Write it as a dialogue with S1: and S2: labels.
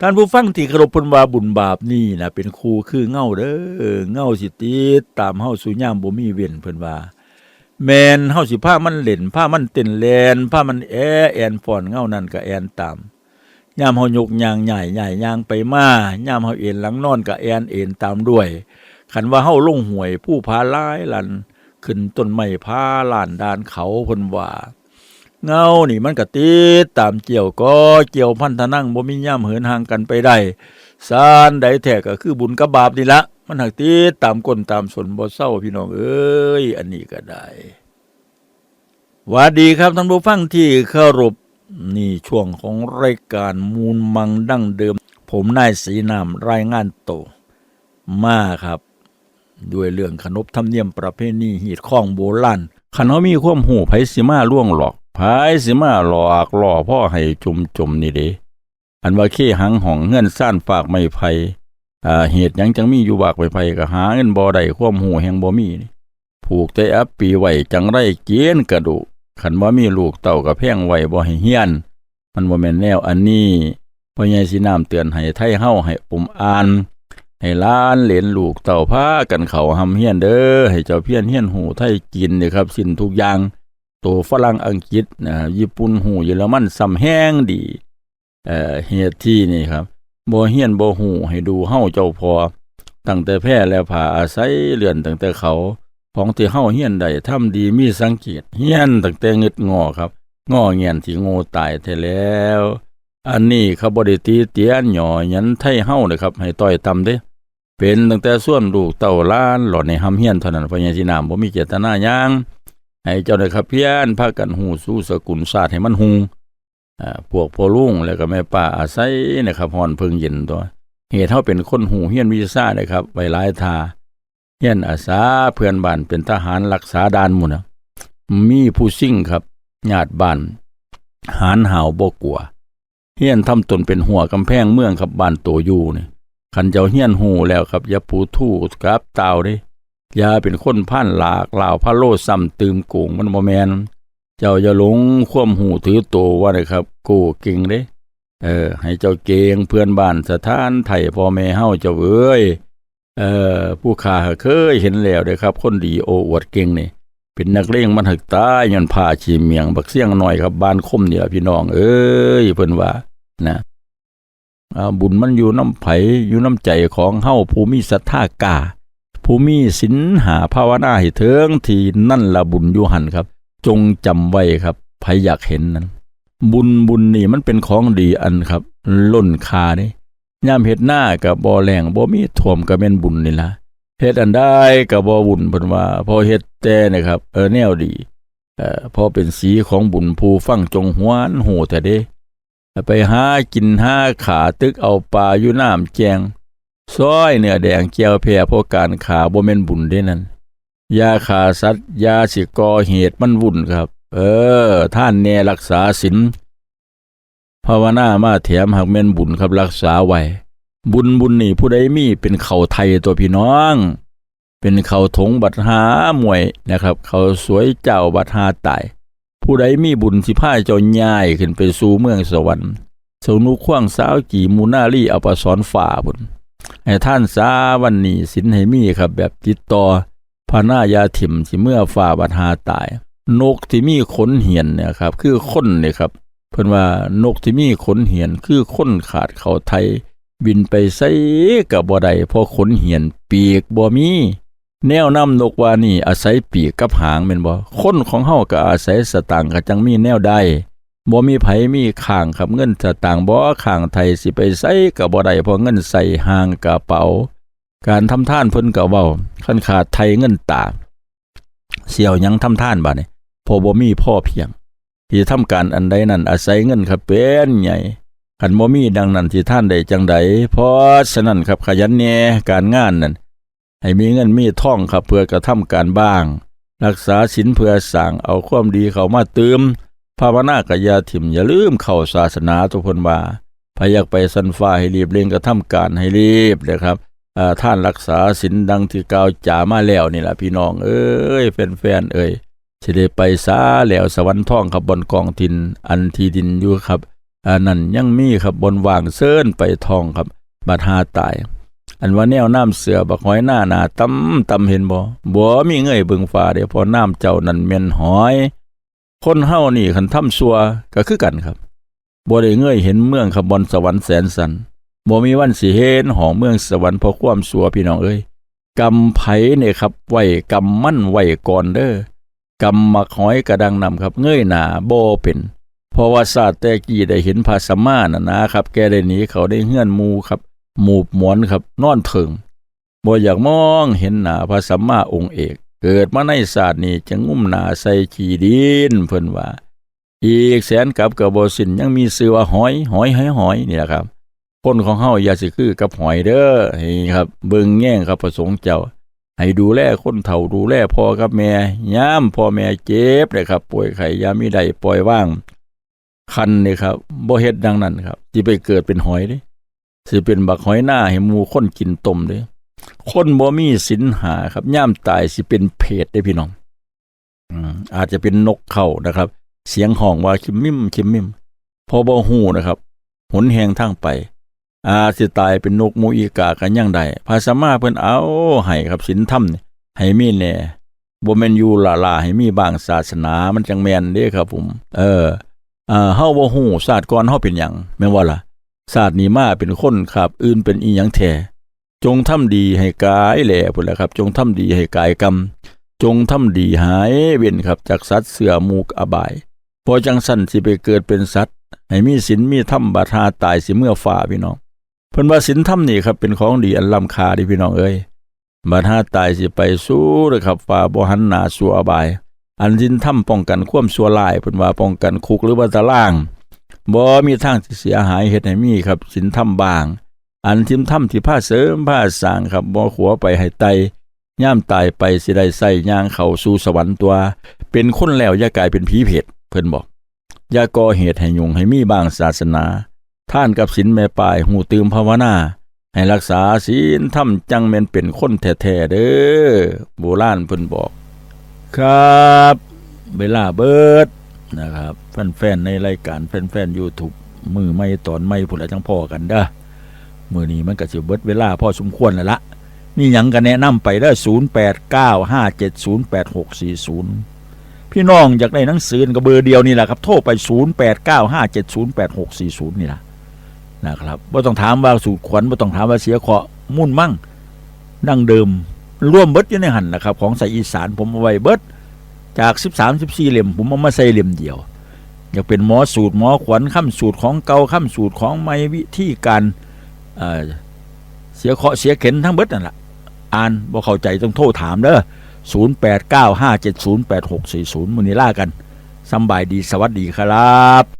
S1: ท่านผู้ฟังที่เคารพเพิ่นว่าบุญบาปนี่นะเป็นครูคือเง่าเด้อเง่าสิติดตามเฮาสู่ยามบ่มีเว้นเพิ่นว่า แมนเฮาสิพามันเล่นพามันเต้นแลนพามันแอแอนฟอนเง่านั่นก็แอนตามยามเฮายกยางใหญ่ใหญ่ยางไปมายามเฮาเอ็นหลังนอนก็แอนเอ็นตามด้วยคันว่าเฮาลงหวยผู้พาลายลันขึ้นต้นไม้พาลานดานเขาเพิ่นว่า เงานี่มันก็ติดตามเกี่ยวก็เกี่ยวพันธนังบ่มีย่ามเหินห่างกันไปได้สารใดแท้ก็คือบุญกับบาปนี่ละมันหักติดตามก้นตามสนบ่เศร้าพี่น้องเอ้ยอันนี้ก็ได้หวัสดีครับท่านผู้ฟังที่เคารพนี่ช่วงของรายการมูลมังดั้งเดิม ผมนายศรีนามรายงานโตมาครับ ด้วยเรื่องขนบธรรมเนียมประเพณีหีดข้องโบราณคันเฮามีความหูไผสิมาล่วงหลอก ไผสิมาหลอกล่อพ่อให้จุมจุมนี่เด้อันว่าเคหังห้องเงื่อนซ่านฝากไม่ไผอ่าเหตุยังจังมีอยู่บากไปไผก็หาเงินบ่ได้ความหูแห่งบ่มีนี่ผูกแต่อัปปีไว้จังไรเกณฑ์กระดูกคันบ่ามีลูกเต้าก็แพงไว้บ่ให้เฮียน มันบ่แม่นแนวอันนี้พ่อใหญ่สิน้ำเตือนให้ไทยเฮาให้ผมอ่าน ให้ล้านเหลนลูกเต่าผ้ากันเขาหำเฮียนเด้อให้เจ้าเพี้ยนเฮียนหูไทยกินนี่ครับ สิ้นทุกอย่าง โตฝรั่งอังกฤษนะญี่ปุ่นหูเยอรมันซ้ำแห้งดีเอ่อเหตุที่นี่ครับบ่เฮียนบ่หูให้ดูเฮาเจ้าพอตั้งแต่แพร่แล้วผ่าอาศัยเลื่อนตั้งแต่เขาของที่เฮาเฮียนได้ทำดีมีสังเกตเฮียนตั้งแต่งึดงอครับงอเงียนที่โง่ตายแท้แล้ว อันนี้เขาบริตีเตียนหย่อยันไทยเฮาเลยครับ ให้ต้อยต่ำเด้เป็นตั้งแต่ส่วนลูกเต่าล้านหล่อในหำเฮียนเท่านั้นพญาสินามบ่มีเจตนาหยัง ให้เจ้าได้ครับเพียนพากันหูสู้สกุลศาสตร์ให้มันหุงอ่าพวกพ่อลุงแล้วก็แม่ป้าอาศัยนะครับฮอนเพิงเย็นตัวเหตุเฮาเป็นคนหูเฮียนวิซ่านะครับไว้หลายทาเฮียนอาสาเพื่อนบ้านเป็นทหารรักษาด่านมู่นะมีผู้ซิ่งครับญาติบ้านหารหาวบ่กลัวเฮียนทำตนเป็นหัวกำแพงเมืองครับบ้านโตอยู่นี่ขันเจ้าเฮียนหูแล้วครับอย่าปูทู่กับเตาเด้ อย่าเป็นคนพันหลากลาวพระโลซ้ำตืมโกงมันบ่แมนเจ้าอย่าหลงควมหูถือโตว่านะครับโกเก่งเด้เออ ให้เจ้าเก่งเพื่อนบ้านสถานไถ่พ่อแม่เฮาเจ้าเอ้ยเออ ผู้ข้าเคยเห็นแล้วเด้ครับ คนดีโออวดเก่งนี่เป็นนักเลงมันหักตายย้อนผ้าชีเมียง บักเสียงหน่อยครับบ้านคมนี่ล่ะพี่น้อง เอ้ยเพิ่นว่า นะบุญมันอยู่น้ำไผอยู่น้ำใจของเฮาผู้มีศรัทธากล้า ผู้มีศีลหาภาวนาให้เถิงที่นั่นละบุญอยู่หันครับ จงจำไว้ครับไผอยากเห็นนั้น บุญบุญนี่มันเป็นของดีอันครับ ล้นคาเด้ยามเฮ็ดหน้ากับบ่แรงบ่มีท่วมก็แม่นบุญนี่ล่ะเฮ็ดอันใดก็บ่บุญเพิ่นว่า พอเฮ็ดแต่นะครับ เออแนวดีเอ่อพอเป็นสีของบุญผู้ฟังจงหวนโหแต่เด้ ไปหากินหาขาตึกเอาปลาอยู่น้ำแจง ซอยเนื้อแดงเจียวแพรพวกการขาบ่แม่นบุญเด้นั่นยาขาสัตว์ยาสิก่อเหตุมันวุ่นครับ เออ ท่านแน่รักษาศีลภาวนามาแถมหากแม่นบุญครับรักษาไว้บุญบุญนี่ผู้ใดมีเป็นเข่าไทยตัวพี่น้อง เป็นเข่าถงบัตหามวยนะครับ เขาสวยเจ้าบัตหาตายผู้ใดมีบุญสิพาเจ้าย่ายขึ้นไปสู่เมืองสวรรค์สนุขว้างสาวกี่มูนารีเอาปสอนฝ่าบุญ ให้ท่านสาวันนี้สินให้มีครับ แบบติดต่อพานายาถิ่มสิเมื่อฝ่าบัตหาตาย นกที่มีขนเหียนเนี่ยครับ คือคนเนี่ยครับ เพิ่นว่านกที่มีขนเหียนคือคนขาดเขาไทย บินไปไสกับบ่ได้เพราะขนเหียนปีกบ่มีแนวนำนกว่านี่อาศัยปีกกับหางแม่นบ่คนของเฮาก็อาศัยสตางค์ก็จังมีแนวใด บ่มีไผมีข้างครับเงินสตางค์บ่ข้างไทยสิไปใส่ก็บ่ได้เพราะเงินใส่หางกระเป๋า การทำท่านเพิ่นก็เว้าคันขาดไทยเงินตาเสี่ยวยังทำท่านบาดนี้พอบ่มีพ่อเพียงที่ทำการอันใดนั้นอาศัยเงินครับเป็นใหญ่คันบ่มีดังนั้นที่ท่านได้จังใดเพราะฉะนั้นครับขยันแหน่การงานนั้นให้มีเงินมีท่องครับเพื่อกระทำการบ้าง รักษาศีลเพื่อสั่งเอาความดีเข้ามาเติม ภาวนากยาถิ่มอย่าลืมเข้าศาสนาทุกคนว่าพยากไปสันฟ้าให้รีบเร่งกระทำการให้รีบนะครับท่านรักษาศีลดังที่กล่าวจามาแล้วนี่แหละพี่น้อง เอ้ยแฟนๆเอ้ยสิได้ไปซาแล้วสวรรค์ท่องครับบนกองทิน อันทีดินอยู่ครับอันนั้นยังมีครับบนวางเซินไปทองครับบัดหาตาย อันว่าแนวน้ำเสือบักหอยหน้าหนาตำตำเห็นบ่บ่มีเงยเบิงฟ้าเด้พอน้ำเจ้านั้นแม่นหอย คนเฮานี่คันทำซัวก็คือกันครับบ่ได้เงยเห็นเมืองขบอนสวรรค์แสนสันบ่มีวันสิเห็นหองเมืองสวรรค์เพราะความซัวพี่น้องเอ้ยกำไผเนี่ยครับไหวกำมั่นไหวก่อนเด้อกำมักหอยกระดังนำครับ เงยหน้าบ่เป็นเพราะว่าศาสตร์แต่กี้ได้เห็นภาสมาน่ะนะครับ แกได้หนีเขาได้เฮือนมูครับ หมูบหมวนครับ นอนเถิงบ่อยากมองเห็นหน้าพระสัมมาองค์เอก เกิดมาในศาสตร์นี้จะงุ่มหนาใส่ขี้ดินเพิ่นว่า อีกแสนกับกับบสินยังมีชื่อว่าหอย หอยหอยหอยนี่แหละครับคนของเฮาอย่าสิคือกับหอยเด้อให้ครับ เบิ่งแง่งครับประสงค์เจ้า ให้ดูแลคนเฒ่าดูแลพ่อกับแม่ยามพ่อแม่เจ็บเลยครับ ป่วยไข้ยามมีใดปล่อยว่าง คันนี่ครับบ่เฮ็ดดังนั้นครับสิไปเกิดเป็นหอยเด้สิเป็นบักหอยหน้าให้หมูคนกินต้มเด้ คนบ่มีศีลหาครับย่ามตายสิเป็นเพศได้พี่น้องอืมอาจจะเป็นนกเขานะครับ เสียงห้องว่าคิมมิมคิมมิม พอบ่ฮู้นะครับหนแหงทางไป อาจสิตายเป็นนกมูอีกากันยังใดภาษามาเพิ่นเอาให้ครับศีลธรรมนี่ให้มีแน่บ่แม่นอยู่ละลาให้มีบางศาสนามันจังแม่นเด้ครับผม เอออ่าเฮาบ่ฮู้ศาสตร์ก่อนเฮาเป็นหยังแม่นว่าล่ะศาสตร์นี้มาเป็นคนครับ อื่นเป็นอีหยังแท้ จงทำดีให้กายแหล่พุ่นแหละครับ จงทำดีให้กายกรรม จงทำดีหายเว้นครับ จากสัตว์เสือหมูกอบาย พอจังสั่นสิไปเกิดเป็นสัตว์ ให้มีศีลมีธรรมบาทาตายสิเมื่อฟ้าพี่น้องเพิ่นว่าศีลธรรมนี่ครับเป็นของดีอันล้ำค่าดิพี่น้องเอ้ยบาทาตายสิไปสู้เลยครับฟ้าบ่หันหน้าสู่อบาย อันสินทำป้องกันความชั่วร้ายเพิ่นว่าป้องกันคุกหรือว่าตารางบ่มีทางเสียหายเฮ็ดให้มีครับสินทำบาง อันทิมทำที่ผ้าเสริมผ้าสางครับบ่ขัวไปให้ไตย่ามตายไปสิได้ใส่ย่างเข้าสู่สวรรค์ตัว เป็นคนแล้วอย่ากลายเป็นผีเพศเพิ่นบอกอย่าก่อเหตุให้ยุงให้มีบางศาสนา ท่านกับศีลแม่ปายหูตื่มภาวนา ให้รักษาศีลทำจังแม่นเป็นคนแท้ๆเด้อโบราณเพิ่นบอก ครับ เวลาเบิดนะครับ แฟนๆในรายการแฟนๆ YouTube มือไม่ตอนไม่พุ่นละจังพ่อกันเด้อ มือนี้มันก็สิเบิดเวลาพอสมควรแล้วละนี่หยังก็แนะนำไปเด้อ0895708640พี่น้องอยากได้หนังสือก็เบอร์เดียวนี่แหละครับ โทรไป0895708640นี่ล่ะนะครับบ่ต้องถามว่าสูตรขวัญบ่ต้องถามว่าเสียเคาะมุ่นมั่งดั้งเดิมร่วมเบิดอยู่ในหันนะครับ ของใส่อีสานผมเอาไว้เบิดจาก13 14เหลี่ยมผมเอามาใส่เหลี่ยมเดียวอยากเป็นหมอสูตรหมอขวัญคำสูตรของเก่าคำสูตรของใหม่วิธีการ เสียเคาะเสียเข็นทั้งเบิดนั่นแหละอ่านบ่เข้าใจต้องโทรถามเด้อ0895708640มื้อนี้ล่ากันสบายดีสวัสดีครับ